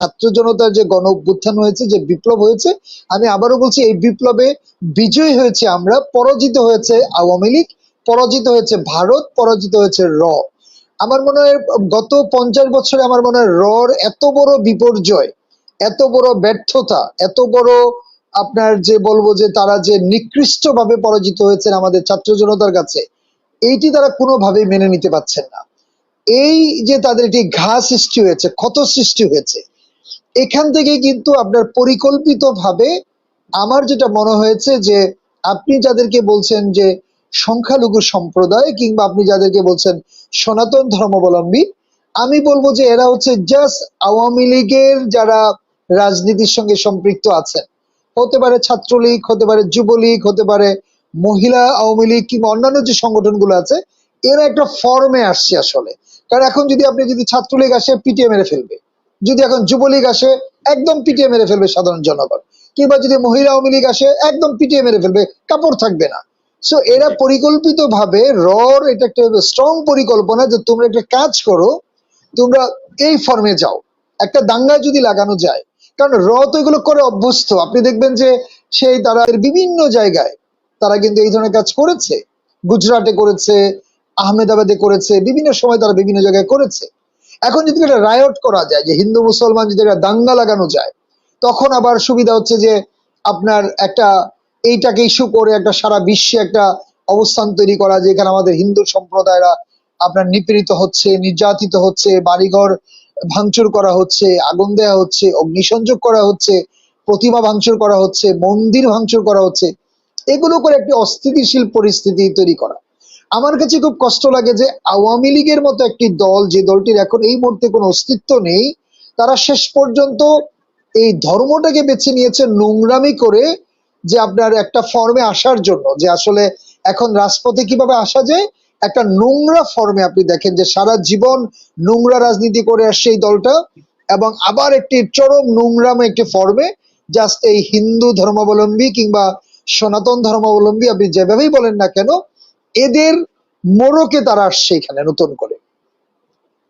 ছাত্র জনতার যে গণ অভ্যুত্থান হয়েছে, যে বিপ্লব হয়েছে, আমি আবারও বলছি, এই বিপ্লবে বিজয়ী হয়েছে আমরা, পরাজিত হয়েছে আওয়ামী লীগ, পরাজিত হয়েছে ভারত, পরাজিত হয়েছে র। আমার মনে হয়, গত পঞ্চাশ বছরে আমার মনে হয়, রর এত বড় বিপর্যয়, এত বড় ব্যর্থতা, এত বড় আপনার যে বলব যে তারা যে নিকৃষ্ট ভাবে পরাজিত হয়েছেন আমাদের ছাত্র জনতার কাছে, এইটি তারা কোনোভাবেই মেনে নিতে পারছেন না। এই যে তাদের একটি ঘা সৃষ্টি হয়েছে, ক্ষত সৃষ্টি হয়েছে এখান থেকে কিন্তু আপনার পরিকল্পিতভাবে আমার যেটা মনে হয়েছে যে আপনি যাদেরকে বলছেন যে সংখ্যালঘু সম্প্রদায় কিংবা আপনি যাদেরকে বলছেন সনাতন ধর্মাবলম্বী, আমি বলব যে এরা হচ্ছে জাস্ট আওয়ামী লীগের যারা রাজনীতির সঙ্গে সম্পৃক্ত আছেন। হতে পারে ছাত্রলীগ, হতে পারে যুবলীগ, হতে পারে মহিলা আওয়ামী লীগ কিংবা অন্যান্য যে সংগঠনগুলো আছে, এরা একটা ফর্মে আসছে আসলে। কারণ এখন যদি আপনি যদি ছাত্রলীগ আসে, পিটিএ মেরে ফেলবে। যদি এখন যুবলীগ আসে, একদম পিটিএ মেরে ফেলবে সাধারণ জনগণ। কিংবা যদি মহিলা আওয়ামী লীগ আসে, একদম পিটিএ মেরে ফেলবে, কাপড় থাকবে না। সো এরা পরিকল্পিত ভাবে রর এটা একটা স্ট্রং পরিকল্পনা যে তোমরা একটা কাজ করো, তোমরা এই ফর্মে যাও। একটা দাঙ্গা যদি লাগানো যায়, কারণ র তো এগুলো করে অভ্যস্ত। আপনি দেখবেন যে সেই তারা বিভিন্ন জায়গায় তারা কিন্তু এই ধরনের কাজ করেছে। গুজরাটে করেছে, আহমেদাবাদে করেছে, বিভিন্ন সময় তারা বিভিন্ন জায়গায় করেছে। এখন যদি একটা রায়ট করা যায়, যে হিন্দু, মুসলমান যদি একটা দাঙ্গা লাগানো যায়, তখন আবার সুবিধা হচ্ছে যে আপনার একটা এইটাকে ইস্যু করে একটা সারা বিশ্বে একটা অবস্থান তৈরি করা যেখানে আমাদের হিন্দু সম্প্রদায়রা আপনার নিপীড়িত হচ্ছে, নির্যাতিত হচ্ছে, বাড়িঘর ভাঙচুর করা হচ্ছে, আগুন দেওয়া হচ্ছে, অগ্নিসংযোগ করা হচ্ছে, প্রতিমা ভাঙচুর করা হচ্ছে, মন্দির ভাঙচুর করা হচ্ছে, এগুলো করে একটি অস্থিতিশীল পরিস্থিতি তৈরি করা। আমার কাছে খুব কষ্ট লাগে যে আওয়ামী লীগের মতো একটি দল, যে দলটির এখন এই মুহূর্তে কোনো অস্তিত্ব নেই, তারা শেষ পর্যন্ত এই ধর্মটাকে বেছে নিয়েছে নোংরামি করে যে আপনার একটা ফর্মে আসার জন্য, যে আসলে এখন রাজপথে কীভাবে আসা যায়, একটা নোংরা ফর্মে আপনি দেখেন যে সারা জীবন নোংরা রাজনীতি করে আসছে এই দলটা, এবং আবার একটি চরম নোংরাম একটি ফর্মে জাস্ট এই হিন্দু ধর্মাবলম্বী কিংবা সনাতন ধর্মাবলম্বী আপনি যেভাবেই বলেন না কেন এদের মোড়কে তারা আসছে এখানে নতুন করে।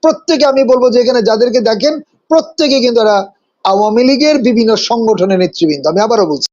প্রত্যেকে আমি বলব যে এখানে যাদেরকে দেখেন, প্রত্যেকে কিন্তু তারা আওয়ামী লীগের বিভিন্ন সংগঠনের নেতৃবৃন্দ। আমি আবারও বলছি।